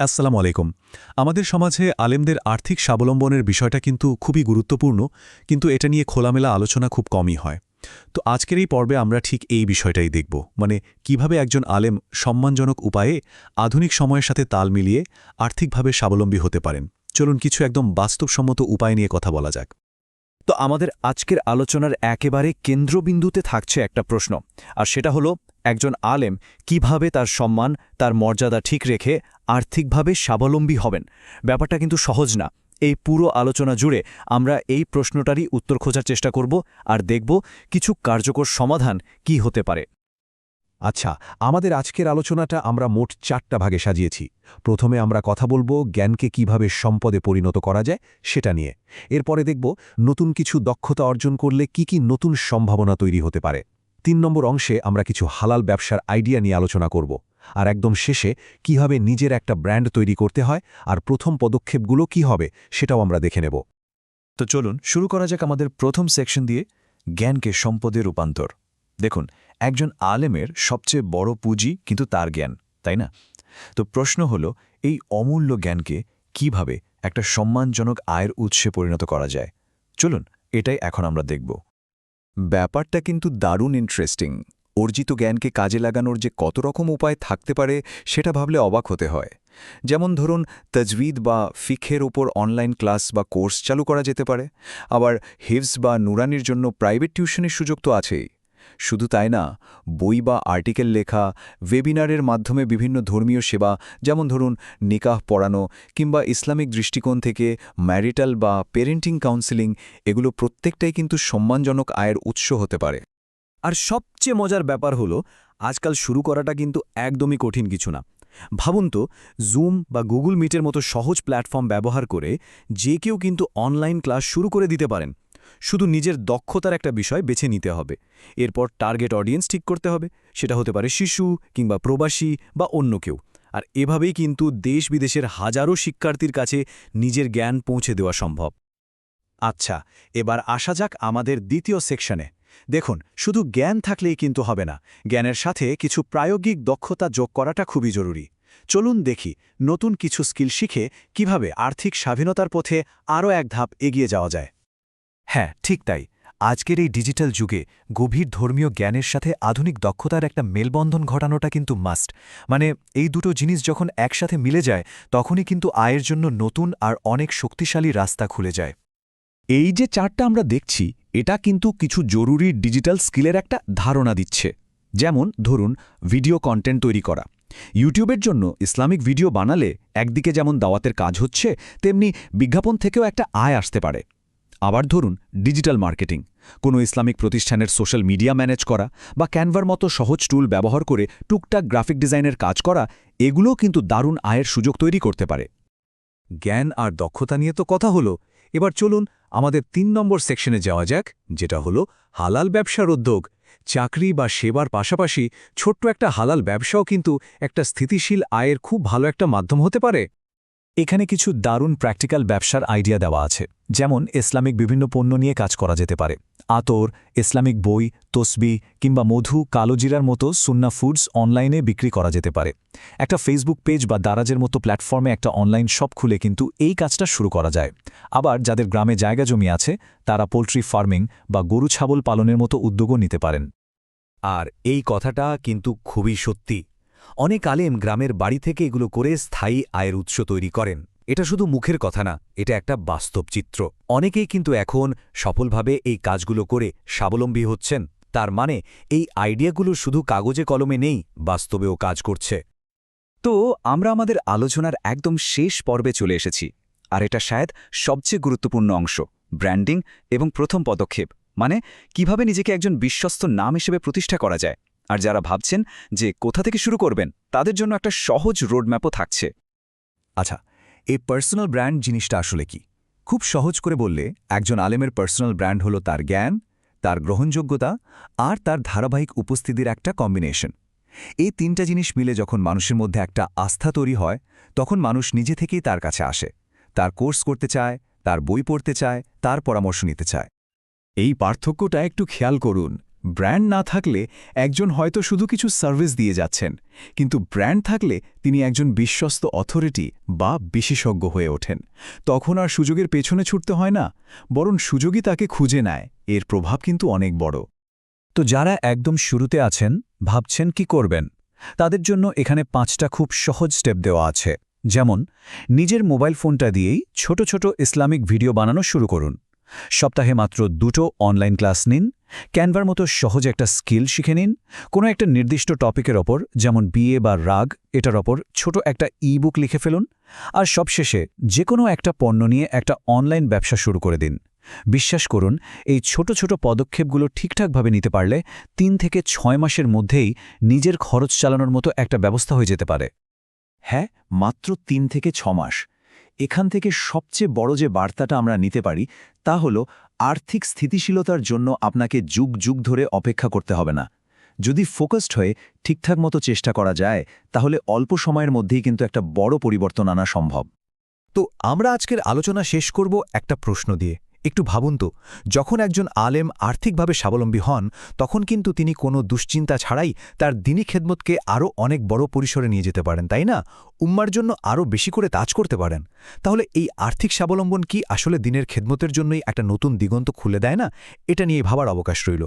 আসসালামু আলাইকুম। আমাদের সমাজে আলেমদের আর্থিক স্বাবলম্বনের বিষয়টা কিন্তু খুবই গুরুত্বপূর্ণ, কিন্তু এটা নিয়ে খোলামেলা আলোচনা খুব কমই হয়। তো আজকের এই পর্বে আমরা ঠিক এই বিষয়টাই দেখব মানে কীভাবে একজন আলেম সম্মানজনক উপায়ে আধুনিক সময়ের সাথে তাল মিলিয়ে আর্থিকভাবে স্বাবলম্বী হতে পারেন। চলুন কিছু একদম বাস্তবসম্মত উপায় নিয়ে কথা বলা যাক। তো আমাদের আজকের আলোচনার একেবারে কেন্দ্রবিন্দুতে থাকছে একটা প্রশ্ন, আর সেটা হলো একজন আলেম কীভাবে তার সম্মান, তার মর্যাদা ঠিক রেখে আর্থিকভাবে স্বাবলম্বী হবেন? ব্যাপারটা কিন্তু সহজ না। এই পুরো আলোচনা জুড়ে আমরা এই প্রশ্নটারই উত্তর খোঁজার চেষ্টা করব আর দেখব কিছু কার্যকর সমাধান কি হতে পারে। আচ্ছা আমাদের আজকের আলোচনাটা আমরা মোট চারটা ভাগে সাজিয়েছি। প্রথমে আমরা কথা বলব জ্ঞানকে কীভাবে সম্পদে পরিণত করা যায় সেটা নিয়ে। এরপরে দেখব নতুন কিছু দক্ষতা অর্জন করলে কি কি নতুন সম্ভাবনা তৈরি হতে পারে। তিন নম্বর অংশে আমরা কিছু হালাল ব্যবসার আইডিয়া নিয়ে আলোচনা করব, আর একদম শেষে কীভাবে নিজের একটা ব্র্যান্ড তৈরি করতে হয় আর প্রথম পদক্ষেপগুলো কি হবে সেটাও আমরা দেখে নেব। তো চলুন শুরু করা যাক আমাদের প্রথম সেকশন দিয়ে জ্ঞানকে সম্পদে রূপান্তর। দেখুন, একজন আলেমের সবচেয়ে বড় পুঁজি কিন্তু তার জ্ঞান, তাই না? তো প্রশ্ন হলো, এই অমূল্য জ্ঞানকে কীভাবে একটা সম্মানজনক আয়ের উৎসে পরিণত করা যায়? চলুন, এটাই এখন আমরা দেখব। ব্যাপারটা কিন্তু দারুণ ইন্টারেস্টিং অর্জিত জ্ঞানকে কাজে লাগানোর যে কত রকম উপায় থাকতে পারে, সেটা ভাবলে অবাক হতে হয়। যেমন ধরুন, তজবিদ বা ফিখের ওপর অনলাইন ক্লাস বা কোর্স চালু করা যেতে পারে। আবার হিভস বা নুরানির জন্য প্রাইভেট টিউশনের সুযোগ তো আছেই। শুধু তাই না, বই বা আর্টিকেল লেখা ওয়েবিনারের মাধ্যমে বিভিন্ন ধর্মীয় সেবা, যেমন ধরুন নিকাহ পড়ানো কিংবা ইসলামিক দৃষ্টিকোণ থেকে ম্যারিটাল বা পেরেন্টিং কাউন্সেলিং এগুলো প্রত্যেকটাই কিন্তু সম্মানজনক আয়ের উৎস হতে পারে। আর সবচেয়ে মজার ব্যাপার হলো, আজকাল শুরু করাটা কিন্তু একদমই কঠিন কিছু না। ভাবুন তো জুম বা গুগল মিটের মতো সহজ প্ল্যাটফর্ম ব্যবহার করে যে কেউ কিন্তু অনলাইন ক্লাস শুরু করে দিতে পারেন। শুধু নিজের দক্ষতার একটা বিষয় বেছে নিতে হবে। এরপর টার্গেট অডিয়েন্স ঠিক করতে হবে। সেটা হতে পারে শিশু কিংবা প্রবাসী বা অন্য কেউ। আর এভাবেই কিন্তু দেশ বিদেশের হাজারো শিক্ষার্থীর কাছে নিজের জ্ঞান পৌঁছে দেওয়া সম্ভব। আচ্ছা এবার আসা যাক আমাদের দ্বিতীয় সেকশনে দেখুন, শুধু জ্ঞান থাকলেই কিন্তু হবে না। জ্ঞানের সাথে কিছু প্রায়োগিক দক্ষতা যোগ করাটা খুবই জরুরি। চলুন দেখি নতুন কিছু স্কিল শিখে কীভাবে আর্থিক স্বাধীনতার পথে আরও এক ধাপ এগিয়ে যাওয়া যায়। হ্যাঁ ঠিক তাই। আজকের এই ডিজিটাল যুগে গভীর ধর্মীয় জ্ঞানের সাথে আধুনিক দক্ষতার একটা মেলবন্ধন ঘটানোটা কিন্তু মাস্ট। মানে এই দুটো জিনিস যখন একসাথে মিলে যায়, তখনই কিন্তু আয়ের জন্য নতুন আর অনেক শক্তিশালী রাস্তা খুলে যায়। এই যে চারটা আমরা দেখছি, এটা কিন্তু কিছু জরুরি ডিজিটাল স্কিলের একটা ধারণা দিচ্ছে। যেমন, ধরুন, ভিডিও কন্টেন্ট তৈরি করা। ইউটিউবের জন্য ইসলামিক ভিডিও বানালে একদিকে যেমন দাওয়াতের কাজ হচ্ছে, তেমনি বিজ্ঞাপন থেকেও একটা আয় আসতে পারে। আবার ধরুন, ডিজিটাল মার্কেটিং। কোনো ইসলামিক প্রতিষ্ঠানের সোশ্যাল মিডিয়া ম্যানেজ করা বা ক্যানভার মতো সহজ টুল ব্যবহার করে টুকটাক গ্রাফিক ডিজাইনের কাজ করা, এগুলোও কিন্তু দারুণ আয়ের সুযোগ তৈরি করতে পারে। জ্ঞান আর দক্ষতা নিয়ে তো কথা হলো। এবার চলুন আমাদের তিন নম্বর সেকশনে যাওয়া যাক, যেটা হলো হালাল ব্যবসার উদ্যোগ। চাকরি বা সেবার পাশাপাশি ছোট্ট একটা হালাল ব্যবসাও কিন্তু একটা স্থিতিশীল আয়ের খুব ভালো একটা মাধ্যম হতে পারে। এখানে কিছু দারুণ প্র্যাকটিক্যাল ব্যবসার আইডিয়া দেওয়া আছে, যেমন ইসলামিক বিভিন্ন পণ্য নিয়ে কাজ করা যেতে পারে। আতর, ইসলামিক বই, তসবি কিংবা মধু কালোজিরার মতো সুন্না ফুডস অনলাইনে বিক্রি করা যেতে পারে। একটা ফেসবুক পেজ বা দারাজের মতো প্ল্যাটফর্মে একটা অনলাইন শপ খুলে কিন্তু এই কাজটা শুরু করা যায়। আবার যাদের গ্রামে জায়গা জমি আছে, তারা পোলট্রি ফার্মিং বা গরু ছাগল পালনের মতো উদ্যোগও নিতে পারেন। আর এই কথাটা কিন্তু খুবই সত্যি। অনেক আলেম গ্রামের বাড়ি থেকে এগুলো করে স্থায়ী আয়ের উৎস তৈরি করেন। এটা শুধু মুখের কথা না, এটা একটা বাস্তব চিত্র। অনেকেই কিন্তু এখন সফলভাবে এই কাজগুলো করে স্বাবলম্বী হচ্ছেন। তার মানে এই আইডিয়াগুলো শুধু কাগজে কলমে নেই, বাস্তবেও কাজ করছে। তো আমরা আমাদের আলোচনার একদম শেষ পর্বে চলে এসেছি। আর এটা শায়দ সবচেয়ে গুরুত্বপূর্ণ অংশ, ব্র্যান্ডিং এবং প্রথম পদক্ষেপ। মানে কীভাবে নিজেকে একজন বিশ্বস্ত নাম হিসেবে প্রতিষ্ঠা করা যায়। আর যারা ভাবছেন যে কোথা থেকে শুরু করবেন, তাদের জন্য একটা সহজ রোডম্যাপও থাকছে। আচ্ছা এই পার্সোনাল ব্র্যান্ড জিনিসটা আসলে কি? খুব সহজ করে বললে, একজন আলেমের পার্সোনাল ব্র্যান্ড হলো তার জ্ঞান, তার গ্রহণযোগ্যতা আর তার ধারাবাহিক উপস্থিতির একটা কম্বিনেশন। এই তিনটা জিনিস মিলে যখন মানুষের মধ্যে একটা আস্থা তৈরি হয়, তখন মানুষ নিজে থেকেই তার কাছে আসে। তার কোর্স করতে চায়, তার বই পড়তে চায়, তার পরামর্শ নিতে চায়। এই পার্থক্যটা একটু খেয়াল করুন। ব্র্যান্ড না থাকলে একজন হয়তো শুধু কিছু সার্ভিস দিয়ে যাচ্ছেন, কিন্তু ব্র্যান্ড থাকলে তিনি একজন বিশ্বস্ত অথরিটি বা বিশেষজ্ঞ হয়ে ওঠেন। তখন আর সুযোগের পেছনে ছুটতে হয় না, বরং সুযোগই তাকে খুঁজে নেয়, এর প্রভাব কিন্তু অনেক বড়। তো যারা একদম শুরুতে আছেন, ভাবছেন কি করবেন? তাদের জন্য এখানে পাঁচটা খুব সহজ স্টেপ দেওয়া আছে। যেমন, নিজের মোবাইল ফোনটা দিয়েই ছোট ছোট ইসলামিক ভিডিও বানানো শুরু করুন। সপ্তাহে মাত্র দুটো অনলাইন ক্লাস নিন ক্যানভার মতো সহজ একটা স্কিল শিখে নিন, কোনো একটা নির্দিষ্ট টপিকের ওপর, যেমন বিয়ে বা রাগ, এটার ওপর ছোট একটা ই বুক লিখে ফেলুন, আর সবশেষে যে কোনো একটা পণ্য নিয়ে একটা অনলাইন ব্যবসা শুরু করে দিন। বিশ্বাস করুন, এই ছোট ছোট পদক্ষেপগুলো ঠিকঠাকভাবে নিতে পারলে তিন থেকে ছয় মাসের মধ্যেই নিজের খরচ চালানোর মতো একটা ব্যবস্থা হয়ে যেতে পারে। হ্যাঁ মাত্র তিন থেকে ছ মাস। এখান থেকে সবচেয়ে বড় যে বার্তাটা আমরা নিতে পারি, তা হল, আর্থিক স্থিতিশীলতার জন্য আপনাকে যুগ যুগ ধরে অপেক্ষা করতে হবে না। যদি ফোকাসড হয়ে ঠিকঠাক মতো চেষ্টা করা যায়, তাহলে অল্প সময়ের মধ্যেই কিন্তু একটা বড় পরিবর্তন আনা সম্ভব। তো আমরা আজকের আলোচনা শেষ করব একটা প্রশ্ন দিয়ে। একটু ভাবুন তো, যখন একজন আলেম আর্থিকভাবে স্বাবলম্বী হন, তখন কিন্তু তিনি কোনো দুশ্চিন্তা ছাড়াই তার দিনী খেদমতকে আরও অনেক বড় পরিসরে নিয়ে যেতে পারেন, তাই না? উম্মার জন্য আরও বেশি করে তাজ করতে পারেন। তাহলে এই আর্থিক স্বাবলম্বন কি আসলে দিনের খেদমতের জন্যই একটা নতুন দিগন্ত খুলে দেয় না? এটা নিয়ে ভাবার অবকাশ রইল।